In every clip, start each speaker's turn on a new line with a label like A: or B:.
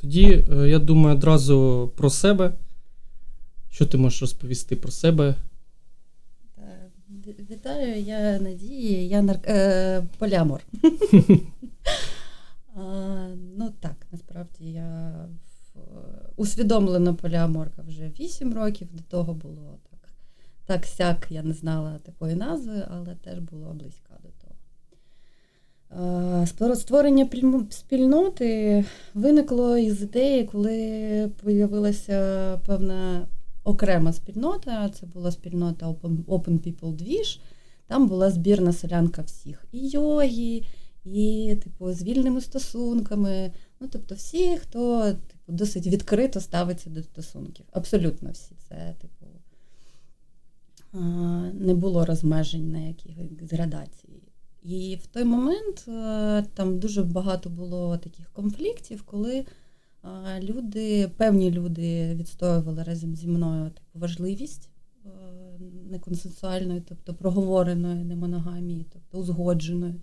A: Тоді, е, я думаю, одразу про себе. Що ти можеш розповісти про себе?
B: Е, вітаю, я Надія, я нар... е, поліамор. ну так, насправді я усвідомлена поліаморка вже 8 років, до того було так. Так сяк я не знала такої назви, але теж було близька до. Створення спільноти виникло із ідеї, коли з'явилася певна окрема спільнота. Це була спільнота Open, People Двіж. Там була збірна селянка всіх і йоги, і типу, з вільними стосунками. Ну, тобто, всі, хто типу, досить відкрито ставиться до стосунків. Абсолютно всі. Це, типу, не було розмежень на якихось градації. І в той момент там дуже багато було таких конфліктів, коли люди, певні люди відстоювали разом зі мною типу, важливість неконсенсуальної, тобто проговореної немоногамії, тобто узгодженої.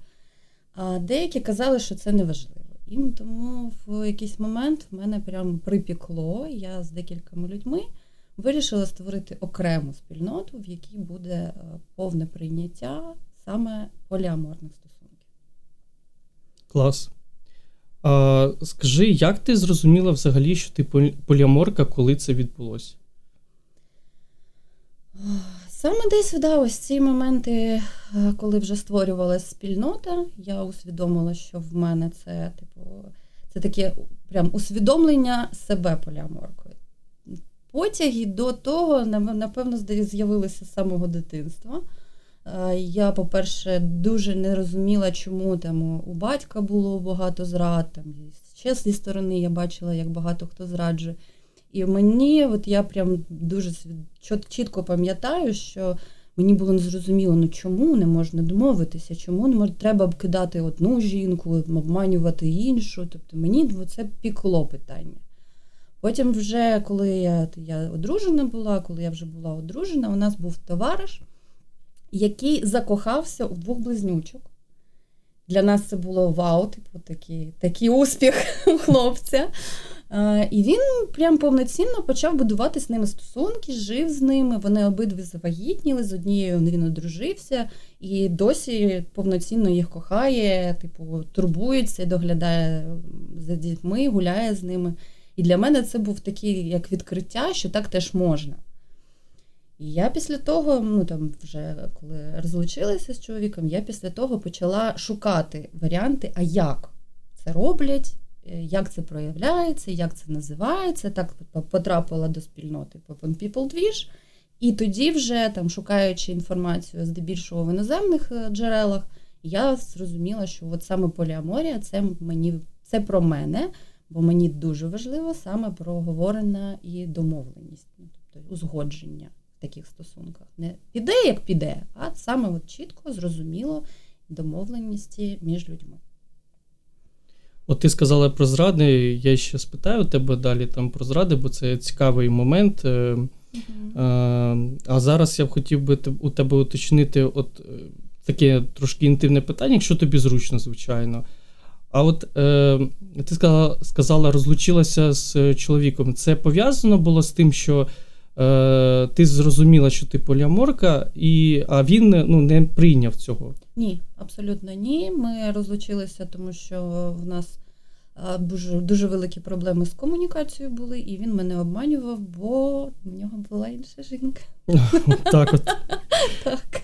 B: А деякі казали, що це не важливо. І тому в якийсь момент в мене прям припікло. Я з декількома людьми вирішила створити окрему спільноту, в якій буде е, повне прийняття саме поліаморних стосунків.
A: Клас. А, Скажи, як ти зрозуміла взагалі, що ти поліаморка, коли це відбулося?
B: Саме десь да, ось ці моменти, е, коли вже створювалася спільнота, я усвідомила, що в мене це, типу, це таке прям усвідомлення себе поліаморкою. Потяги до того, напевно, з'явилися з самого дитинства. Е, я, по-перше, дуже не розуміла, чому там у батька було багато зрад. Там, Ще зі сторони я бачила, як багато хто зраджує. І мені, от я прям дуже чітко пам'ятаю, що мені було незрозуміло, ну чому не можна домовитися, чому не можна треба кидати одну жінку, обманювати іншу. Тобто мені це пікло питання. Потім, вже коли я я одружена була, коли я вже була одружена, у нас був товариш, який закохався у двох близнючок. Для нас це було вау, типу такий, такий успіх у хлопця. І він прям повноцінно почав будувати з ними стосунки, жив з ними. Вони обидві завагітніли, з однією він одружився і досі повноцінно їх кохає, типу, турбується, доглядає за дітьми, гуляє з ними. І для мене це був такий як відкриття, що так теж можна. І я після того, ну там вже коли розлучилася з чоловіком, я після того почала шукати варіанти, а як це роблять. Е, як це проявляється, як це називається. Так потрапила до спільноти Popon People Двіж. І тоді, вже там, шукаючи інформацію здебільшого в іноземних е, джерелах, я зрозуміла, що от саме поліаморія це мені це про мене, бо мені дуже важливо саме проговорена і домовленість, ну, тобто узгодження в таких стосунках. Не піде, як піде, а саме от чітко, зрозуміло домовленості між людьми.
A: От ти сказала про зради, я ще спитаю тебе далі там про зради, бо це цікавий момент. Uh-huh. А зараз я б хотів би у тебе уточнити от е, таке трошки інтимне питання, якщо тобі зручно, звичайно. А от е, ти сказала, сказала, розлучилася з чоловіком. Це пов'язано було з тим, що е, ти зрозуміла, що ти поліаморка, і, а він ну, не прийняв цього.
B: Ні, абсолютно ні. Ми розлучилися, тому що в нас дуже дуже великі проблеми з комунікацією були, і він мене обманював, бо в нього була інша жінка.
A: Так от.
B: Так.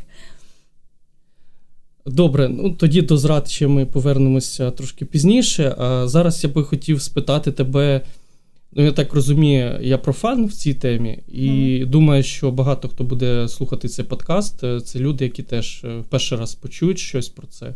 A: Добре, ну тоді до зрад ще ми повернемося трошки пізніше. А зараз я би хотів спитати тебе. Ну, я так розумію, я профан в цій темі, і mm. думаю, що багато хто буде слухати цей подкаст. Е, це люди, які теж е, в перший раз почують щось про це.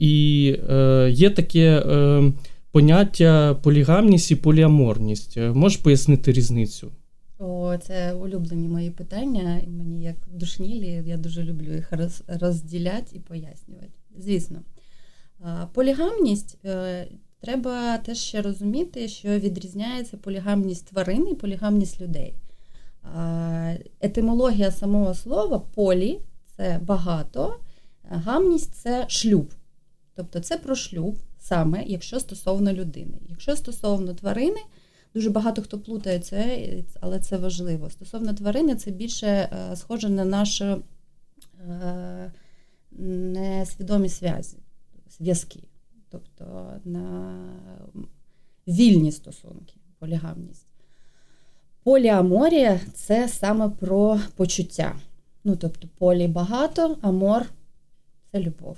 A: І е, є таке е, поняття полігамність і поліаморність. Е, можеш пояснити різницю?
B: О, це улюблені мої питання. Мені як душнілі, я дуже люблю їх роз, розділяти і пояснювати. Звісно, полігамність треба теж ще розуміти, що відрізняється полігамність тварин і полігамність людей. Етимологія самого слова полі це багато, гамність це шлюб. Тобто це про шлюб саме, якщо стосовно людини. Якщо стосовно тварини, дуже багато хто плутає це, але це важливо. Стосовно тварини, це більше е, схоже на нашу е, несвідомі зв'язки, тобто на вільні стосунки, полігамність. Поліаморія це саме про почуття. Ну, тобто, полі багато, амор це любов.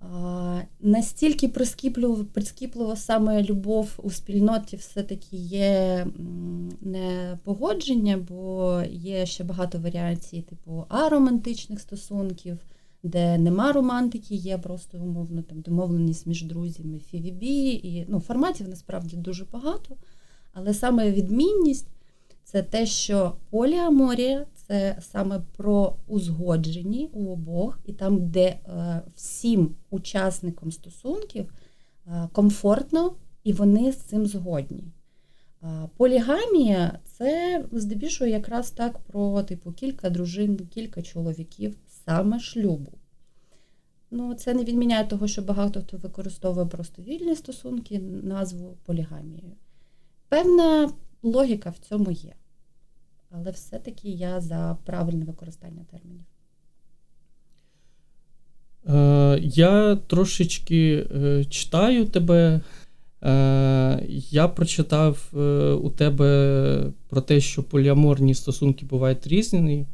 B: А, Настільки прискіпливо, прискіпливо саме любов у спільноті все-таки є не погодження, бо є ще багато варіацій, типу аромантичних стосунків, де нема романтики, є просто умовно там домовленість між друзями, фівібі, і ну, форматів насправді дуже багато. Але саме відмінність це те, що поліаморія це саме про узгоджені у обох, і там, де е, всім учасникам стосунків е, комфортно і вони з цим згодні. Е, полігамія це здебільшого якраз так про типу кілька дружин, кілька чоловіків, саме шлюбу. Ну, Це не відміняє того, що багато хто використовує просто вільні стосунки, назву полігамією. Певна логіка в цьому є. Але все-таки я за правильне використання термінів.
A: Е, я трошечки е, читаю тебе. Е, я прочитав е, у тебе про те, що поліаморні стосунки бувають різні.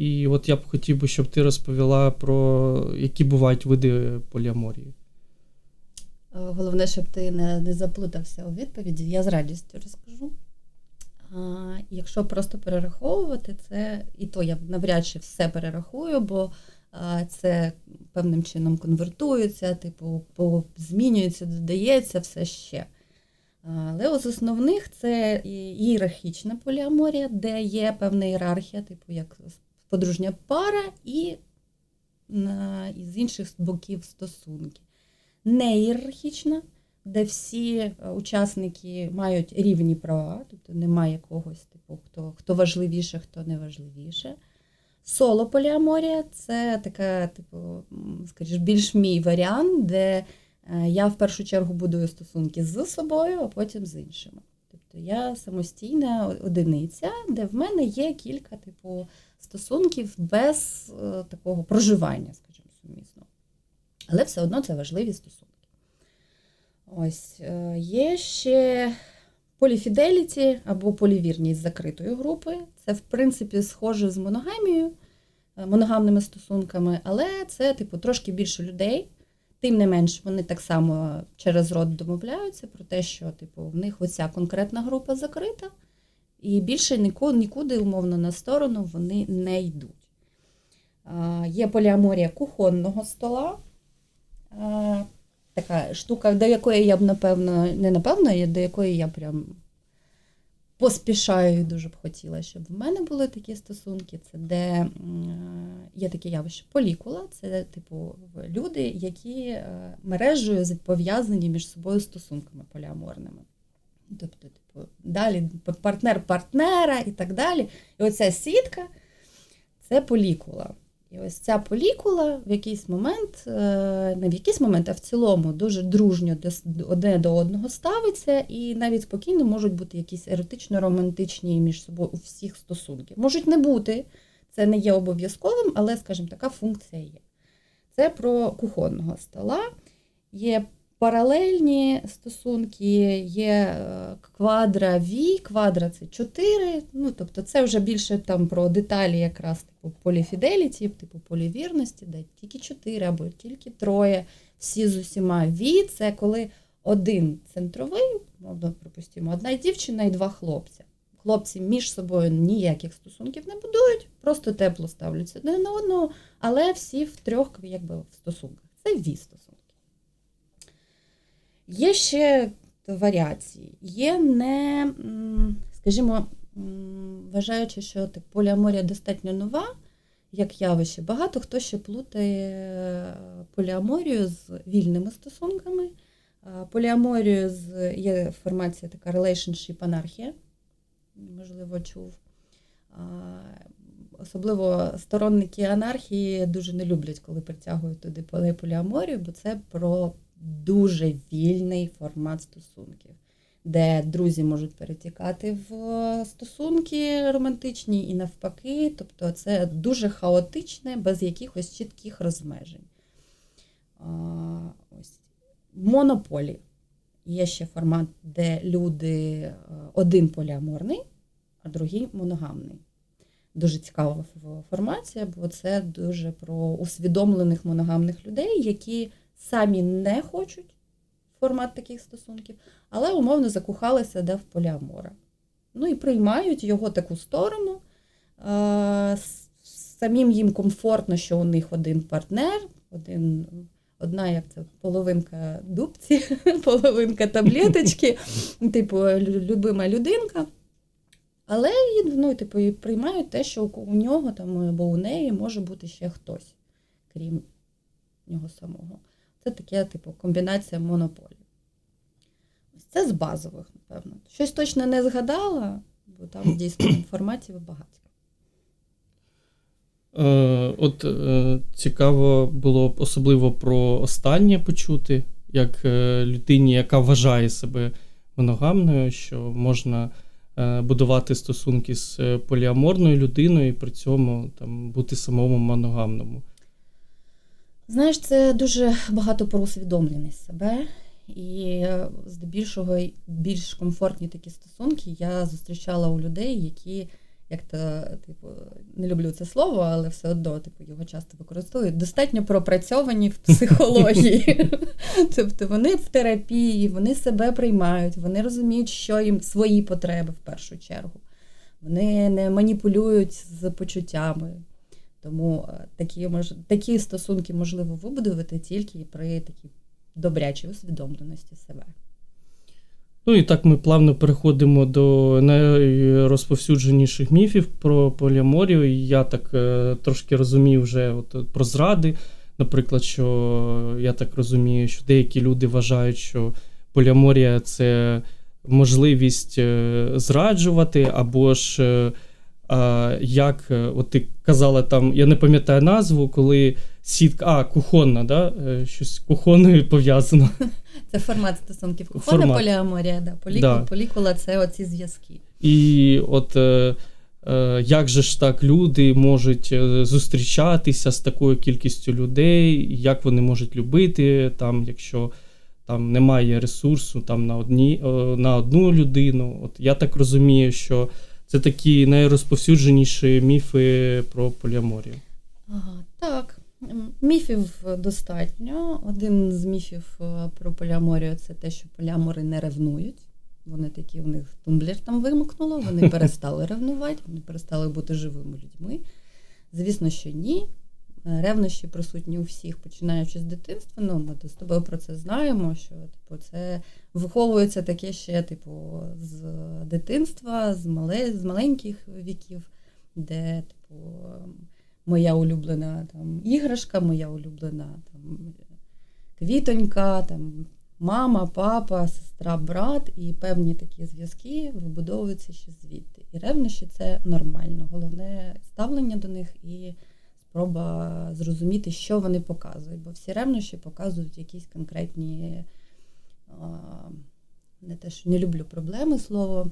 A: І от я б хотів би, щоб ти розповіла про які бувають види поліаморії.
B: Е, головне, щоб ти не не заплутався у відповіді, я з радістю розкажу. А, Якщо просто перераховувати це, і то я навряд чи все перерахую, бо а, це певним чином конвертується, типу, змінюється, додається все ще. Але з основних це ієрархічна поліаморія, де є певна ієрархія, типу як подружня пара, і на, з інших боків стосунки. Не ієрархічна – де всі е, учасники мають рівні права, тобто немає когось, типу, хто хто важливіше, хто не важливіше. Соло поліаморія це така, типу, скажімо, більш мій варіант, де е, я в першу чергу будую стосунки з собою, а потім з іншими. Тобто я самостійна одиниця, де в мене є кілька типу, стосунків без е, такого проживання, скажімо, сумісно. Але все одно це важливі стосунки. Ось е, є ще поліфіделіті або полівірність закритої групи. Це, в принципі, схоже з моногамією, е, моногамними стосунками, але це, типу, трошки більше людей. Тим не менш, вони так само через род домовляються про те, що типу, в них оця конкретна група закрита, і більше нікуди, умовно, на сторону вони не йдуть. Є поліаморія кухонного стола така штука, до якої я б, напевно, не напевно, до якої я прям поспішаю і дуже б хотіла, щоб в мене були такі стосунки. Це де є таке явище полікула, це типу люди, які е, мережею пов'язані між собою стосунками поліаморними. Тобто, типу, далі партнер партнера і так далі. І оця сітка це полікула. І ось ця полікула в якийсь момент, е, не в якийсь момент, а в цілому дуже дружньо одне до одного ставиться, і навіть спокійно можуть бути якісь еротично-романтичні між собою у всіх стосунків. Можуть не бути, це не є обов'язковим, але, скажімо, така функція є. Це про кухонного стола. Є паралельні стосунки, є е, квадра ві, квадра це 4. Ну, тобто це вже більше там про деталі якраз типу поліфіделіті, типу полівірності, де тільки 4 або тільки троє. Всі з усіма ві, це коли один центровий, мовно, припустимо, одна дівчина і два хлопця. Хлопці між собою ніяких стосунків не будують, просто тепло ставляться один на одного, але всі в трьох якби, в стосунках. Це ві стосунки. Є ще варіації. Є не, скажімо, вважаючи, що так, поліаморія достатньо нова, як явище, багато хто ще плутає поліаморію з вільними стосунками. Поліаморію з є формація така relationship анархія, можливо, чув. Особливо сторонники анархії дуже не люблять, коли притягують туди поліаморію, бо це про дуже вільний формат стосунків, де друзі можуть перетікати в е, стосунки романтичні і навпаки. Тобто це дуже хаотичне, без якихось чітких розмежень. Монополі. Є ще формат, де люди е, один поліаморний, а другий моногамний. Дуже цікава формація, бо це дуже про усвідомлених моногамних людей, які самі не хочуть формат таких стосунків, але умовно закохалися де в поліамора. Ну і приймають його таку сторону. Е, Самим їм комфортно, що у них один партнер, один, одна як це половинка дубці, половинка таблеточки, типу любима людинка. Але ну, типу, і приймають те, що у- у нього там або у неї може бути ще хтось, крім нього самого. Це таке, типу, комбінація монополій. Ось це з базових, напевно. Щось точно не згадала, бо там дійсно інформації багато.
A: Е, от е, цікаво було б особливо про останнє почути, як е, людині, яка вважає себе моногамною, що можна е, будувати стосунки з е, поліаморною людиною і при цьому там, бути самому моногамному.
B: Знаєш, це дуже багато про усвідомленість себе. І е, здебільшого більш комфортні такі стосунки я зустрічала у людей, які, як то, типу, не люблю це слово, але все одно типу, його часто використовують, достатньо пропрацьовані в психології. Тобто вони в терапії, вони себе приймають, вони розуміють, що їм свої потреби в першу чергу. Вони не маніпулюють з почуттями. Тому е, такі, мож... такі стосунки можливо вибудувати тільки при такій добрячій усвідомленості себе.
A: Ну і так ми плавно переходимо до найрозповсюдженіших міфів про поліаморію. Я так е, трошки розумію вже от, про зради. Наприклад, що я так розумію, що деякі люди вважають, що поліаморія це можливість е, зраджувати, або ж е, як, е, от ти казала там, я не пам'ятаю назву, коли сітка, а, кухонна, да? е, щось кухонною пов'язано.
B: Це формат стосунків. Кухонна
A: Формат.
B: поліаморія, да. Поліку...
A: Да.
B: полікула це оці зв'язки.
A: І от е, е, як же ж так люди можуть е, зустрічатися з такою кількістю людей, як вони можуть любити, там, якщо там немає ресурсу там, на, одні, на одну людину. От я так розумію, що це такі найрозповсюдженіші міфи про поліаморію.
B: Ага, так. Міфів достатньо. Один з міфів е, про поліаморію це те, що поліамори не ревнують. Вони такі, у них тумблер там вимкнуло, вони перестали ревнувати, вони перестали бути живими людьми. Звісно, що ні. Е, Ревнощі присутні у всіх, починаючи з дитинства. Ну, ми з тобою про це знаємо, що типу, це виховується таке ще, типу, з дитинства, з, мале, з маленьких віків, де, типу, моя улюблена там, іграшка, моя улюблена там, квітонька, там, мама, папа, сестра, брат, і певні такі зв'язки вибудовуються ще звідти. І ревнощі це нормально. Головне ставлення до них і спроба зрозуміти, що вони показують. Бо всі ревнощі показують якісь конкретні, не те, що не люблю проблеми слово,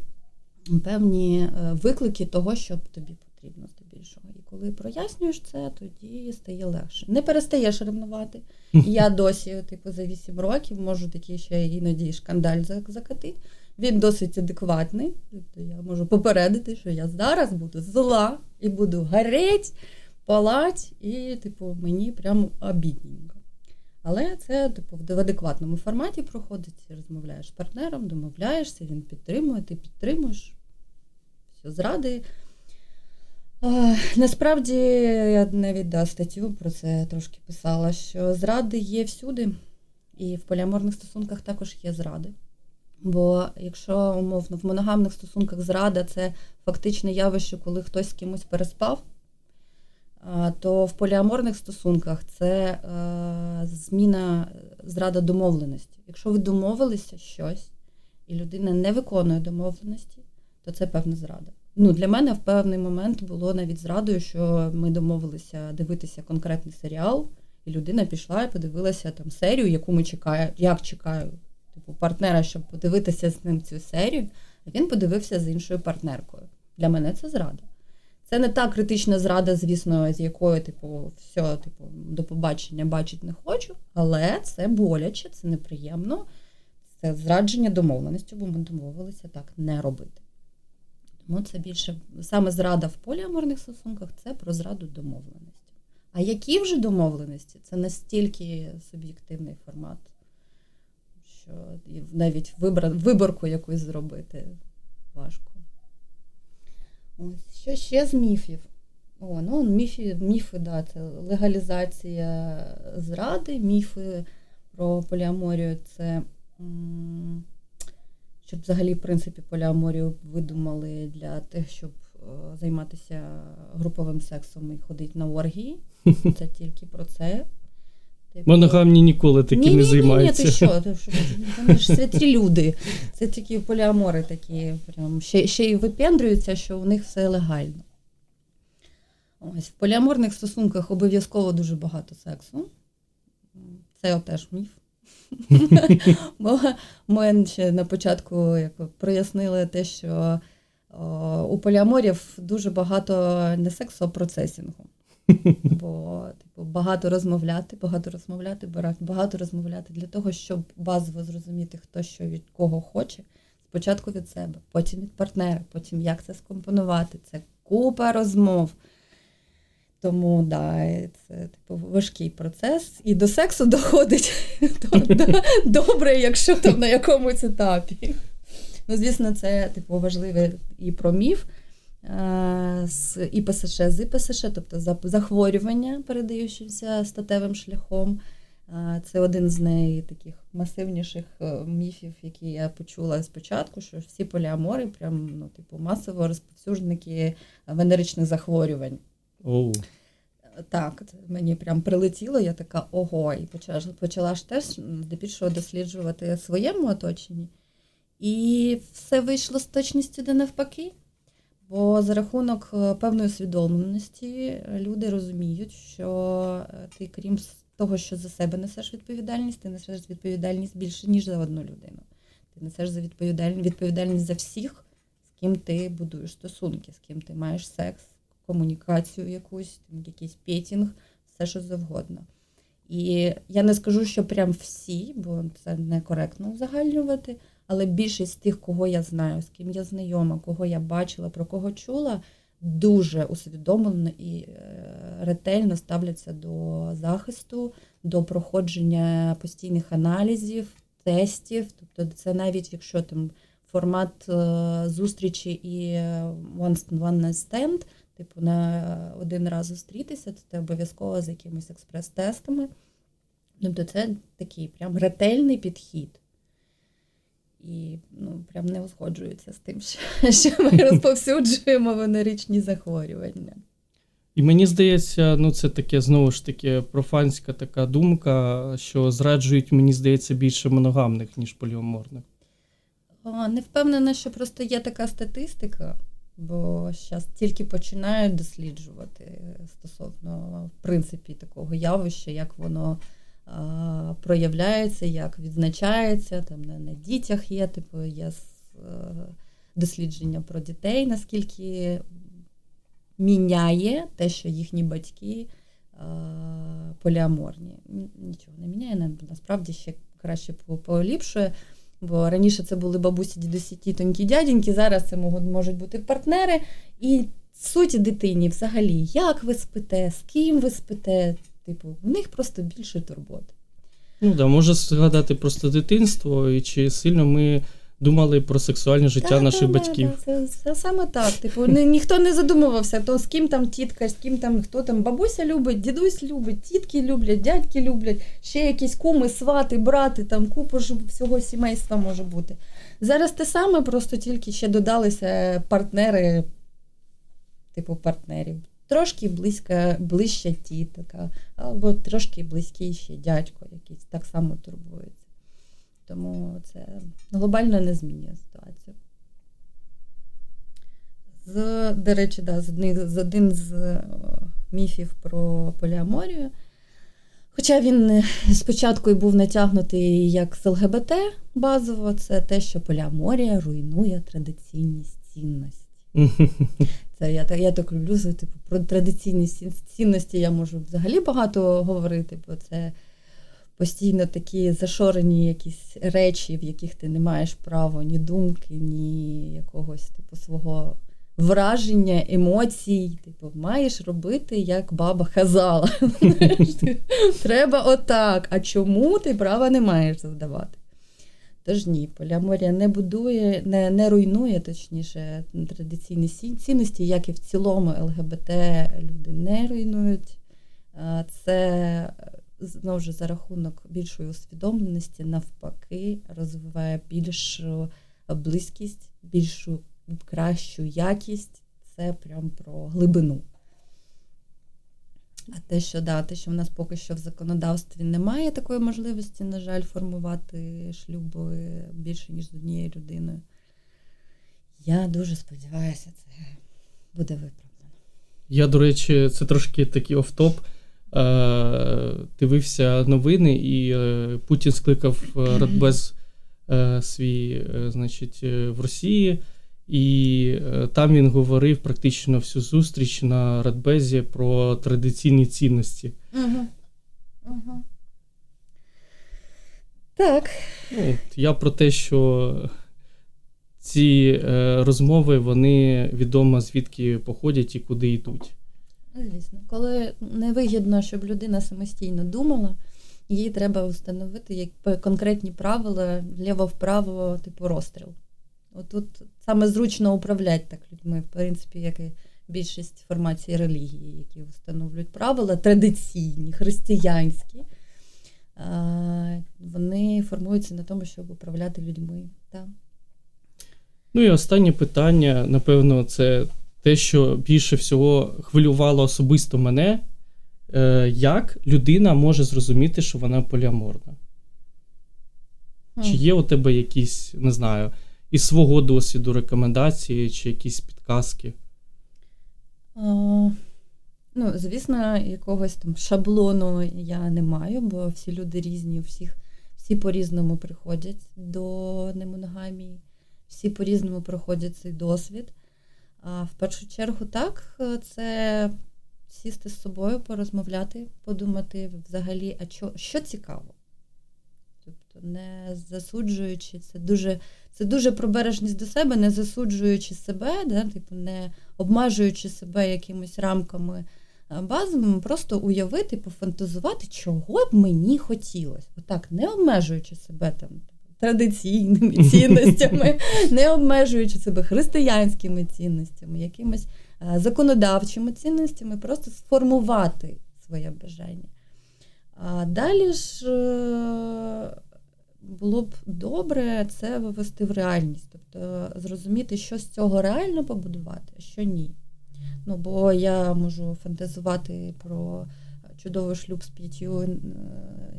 B: певні е, виклики того, що тобі потрібно здебільшого. І коли прояснюєш це, тоді стає легше. Не перестаєш ревнувати. Я досі, типу, за 8 років можу такий ще іноді шкандаль зак- закатити. Він досить адекватний. Тобто я можу попередити, що я зараз буду зла і буду гореть, палать, і, типу, мені прямо обідненько. Але це типу, в адекватному форматі проходить, розмовляєш з партнером, домовляєшся, він підтримує, ти підтримуєш. Все, зради. Насправді, я навіть да, статтю про це трошки писала, що зради є всюди, і в поліаморних стосунках також є зради. Бо якщо умовно в моногамних стосунках зрада це фактичне явище, коли хтось з кимось переспав, то в поліаморних стосунках це е, зміна зрада домовленості. Якщо ви домовилися щось, і людина не виконує домовленості, то це певна зрада. Ну, для мене в певний момент було навіть зрадою, що ми домовилися дивитися конкретний серіал, І людина пішла і подивилася там серію, яку ми чекаємо, як чекаю, типу, партнера, щоб подивитися з ним цю серію. А він подивився з іншою партнеркою. Для мене це зрада. Це не та критична зрада, звісно, з якою, типу, все, типу, до побачення бачити не хочу, але це боляче, це неприємно. Це зрадження домовленості, бо ми домовилися так не робити. Тому це більше саме зрада в поліаморних стосунках це про зраду домовленості. А які вже домовленості? Це настільки суб'єктивний формат, що навіть вибор, виборку якусь зробити важко. Ось, що ще з міфів? О, ну, міфи, міфи, да, це легалізація зради, міфи про поліаморію це. Щоб взагалі, в принципі, поліаморію видумали для тих, щоб е, займатися груповим сексом і ходити на оргії. Це тільки про це.
A: Типу... Моногамні ніколи такі
B: ні,
A: не
B: ні,
A: займаються.
B: Ні, ти що? Ти що? Вони ж святі люди. Це тільки поліамори такі, прям ще, ще й випендрюються, що у них все легально. Ось в поліаморних стосунках обов'язково дуже багато сексу. Це теж міф. Бо ми ще на початку як прояснили те, що о, у поліаморів дуже багато не сексу, а процесінгу. Бо типу, багато розмовляти, багато розмовляти, багато розмовляти для того, щоб базово зрозуміти, хто що від кого хоче. Спочатку від себе, потім від партнера, потім як це скомпонувати. Це купа розмов. Тому да, це типу важкий процес. І до сексу доходить добре, якщо там на якомусь етапі. Ну, звісно, це типу важливе і про міф з ІПСШ, з ІПСШ, тобто захворювання, передаючися статевим шляхом. Це один з таких масивніших е, міфів, які я почула спочатку, що всі поліамори прям ну, типу, масово розповсюдженики венеричних захворювань.
A: Oh.
B: Так, мені прям прилетіло, я така ого, і почала почала ж теж здебільшого досліджувати своєму оточенні. І все вийшло з точністю де навпаки. Бо за рахунок е, певної усвідомленості люди розуміють, що е, ти, крім того, що за себе несеш відповідальність, ти несеш відповідальність більше, ніж за одну людину. Ти несеш за відповідальність, відповідальність за всіх, з ким ти будуєш стосунки, з ким ти маєш секс комунікацію якусь, якийсь петінг, все що завгодно. І я не скажу, що прям всі, бо це некоректно узагальнювати, але більшість тих, кого я знаю, з ким я знайома, кого я бачила, про кого чула, дуже усвідомлено і е, ретельно ставляться до захисту, до проходження постійних аналізів, тестів. Тобто, це навіть якщо там формат е, зустрічі і е, one stand, типу, на один раз зустрітися, то це обов'язково з якимись експрес-тестами. Тобто це такий прям ретельний підхід. І ну, прям не узгоджується з тим, що ми розповсюджуємо венеричні захворювання.
A: І мені здається, ну це таке знову ж таки профанська така думка, що зраджують, мені здається, більше моногамних, ніж поліоморних.
B: Не впевнена, що просто є така статистика бо зараз тільки починають досліджувати стосовно в принципі такого явища, як воно а, проявляється, як відзначається. Там на, на дітях є, типу є дослідження про дітей, наскільки міняє те, що їхні батьки поліаморні. Нічого не міняє, насправді ще краще поліпшує. Бо раніше це були бабусі, дідусі, тітоньки, дяденьки, зараз це можуть бути партнери. І суть дитині взагалі, як ви спите, з ким ви спите, типу, в них просто більше турботи.
A: Ну да, може згадати просто дитинство, і чи сильно ми думали про сексуальне життя
B: так,
A: наших
B: так,
A: батьків.
B: Так, це, це саме так. Типу, ні, ніхто не задумувався, то з ким там тітка, з ким там хто там бабуся любить, дідусь любить, тітки люблять, дядьки люблять, ще якісь куми, свати, брати, там купу ж всього сімейства може бути. Зараз те саме, просто тільки ще додалися партнери, типу партнерів. Трошки близька, ближча тітка, або трошки близький ще дядько, якийсь так само турбується. Тому це глобально не змінює ситуацію. З, До речі, да, з, один, з один з міфів про поліаморію. Хоча він е, спочатку і був натягнутий як з ЛГБТ базово, це те, що поліаморія руйнує традиційні цінності. Це я так я так люблю за типу про традиційні цінності. Я можу взагалі багато говорити, бо це постійно такі зашорені якісь речі, в яких ти не маєш права ні думки, ні якогось типу свого враження, емоцій. Типу, маєш робити, як баба казала. Треба отак. А чому ти права не маєш завдавати? Тож ні, поліаморія не будує, не, не руйнує, точніше, традиційні цінності, як і в цілому ЛГБТ люди не руйнують. Це знову ж за рахунок більшої усвідомленості, навпаки, розвиває більшу близькість, більшу кращу якість. Це прям про глибину. А те, що да, те, що в нас поки що в законодавстві немає такої можливості, на жаль, формувати шлюби більше, ніж з однією людиною. Я дуже сподіваюся, це буде виправдано.
A: Я, до речі, це трошки такий офтоп. Е, Дивився новини, і е, Путін скликав е, Радбез е, свій, е, значить, в Росії, і е, там він говорив практично всю зустріч на Радбезі про традиційні цінності.
B: Угу. Угу. Так.
A: Ну, от я про те, що ці е, розмови вони відомо звідки походять і куди йдуть.
B: Звісно, коли невигідно, щоб людина самостійно думала, їй треба встановити як конкретні правила вліво-вправо, типу розстріл. Отут саме зручно управляти так людьми, в принципі, як і більшість формацій релігії, які встановлюють правила традиційні, християнські. Вони формуються на тому, щоб управляти людьми. Так.
A: Ну і останнє питання, напевно, це те, що більше всього хвилювало особисто мене. Е, Як людина може зрозуміти, що вона поліаморна? Чи є у тебе якісь, не знаю, із свого досвіду рекомендації, чи якісь підказки?
B: А, ну, звісно, якогось там шаблону я не маю, бо всі люди різні, всіх всі по-різному приходять до немоногамії, всі по-різному проходять цей досвід. А в першу чергу, так, це сісти з собою, порозмовляти, подумати взагалі, а що, що цікаво. Тобто, не засуджуючи, це дуже це дуже про бережність до себе, не засуджуючи себе, да, типу, не обмежуючи себе якимись рамками базовими, просто уявити, пофантазувати, чого б мені хотілося. Отак, не обмежуючи себе там традиційними цінностями, не обмежуючи себе християнськими цінностями, якимись законодавчими цінностями, просто сформувати своє бажання. А далі ж е, було б добре це вивести в реальність, тобто зрозуміти, що з цього реально побудувати, а що ні. Ну, Бо я можу фантазувати про чудовий шлюб з п'ятью е,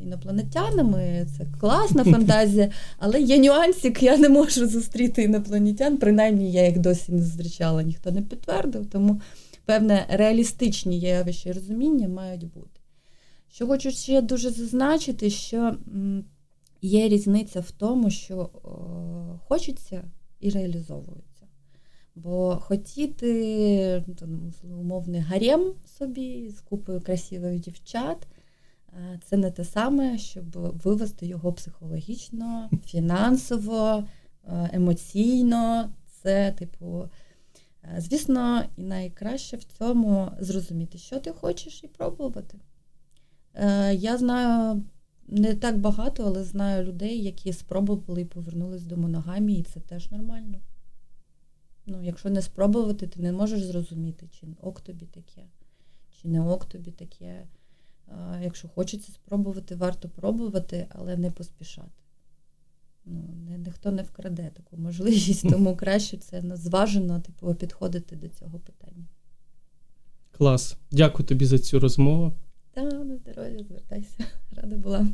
B: інопланетянами, це класна фантазія, але є нюансик, я не можу зустріти інопланетян, принаймні я їх досі не зустрічала, ніхто не підтвердив, тому певне реалістичні явища і розуміння мають бути. Що хочу ще дуже зазначити, що є різниця в тому, що о, хочеться і реалізовується. Бо хотіти там, умовний гарем собі з купою красивих дівчат, це не те саме, щоб вивести його психологічно, фінансово, емоційно. Це, типу, звісно, і найкраще в цьому зрозуміти, що ти хочеш, і пробувати. Я знаю не так багато, але знаю людей, які спробували і повернулись до моногамії, і це теж нормально. Ну, Якщо не спробувати, ти не можеш зрозуміти, чи ок тобі таке, чи не ок тобі таке. Якщо хочеться спробувати, варто пробувати, але не поспішати. Ну, Ніхто не вкраде таку можливість, тому краще це зважено типу, підходити до цього питання.
A: Клас. Дякую тобі за цю розмову.
B: Та, на здоров'я, звертайся. Рада була.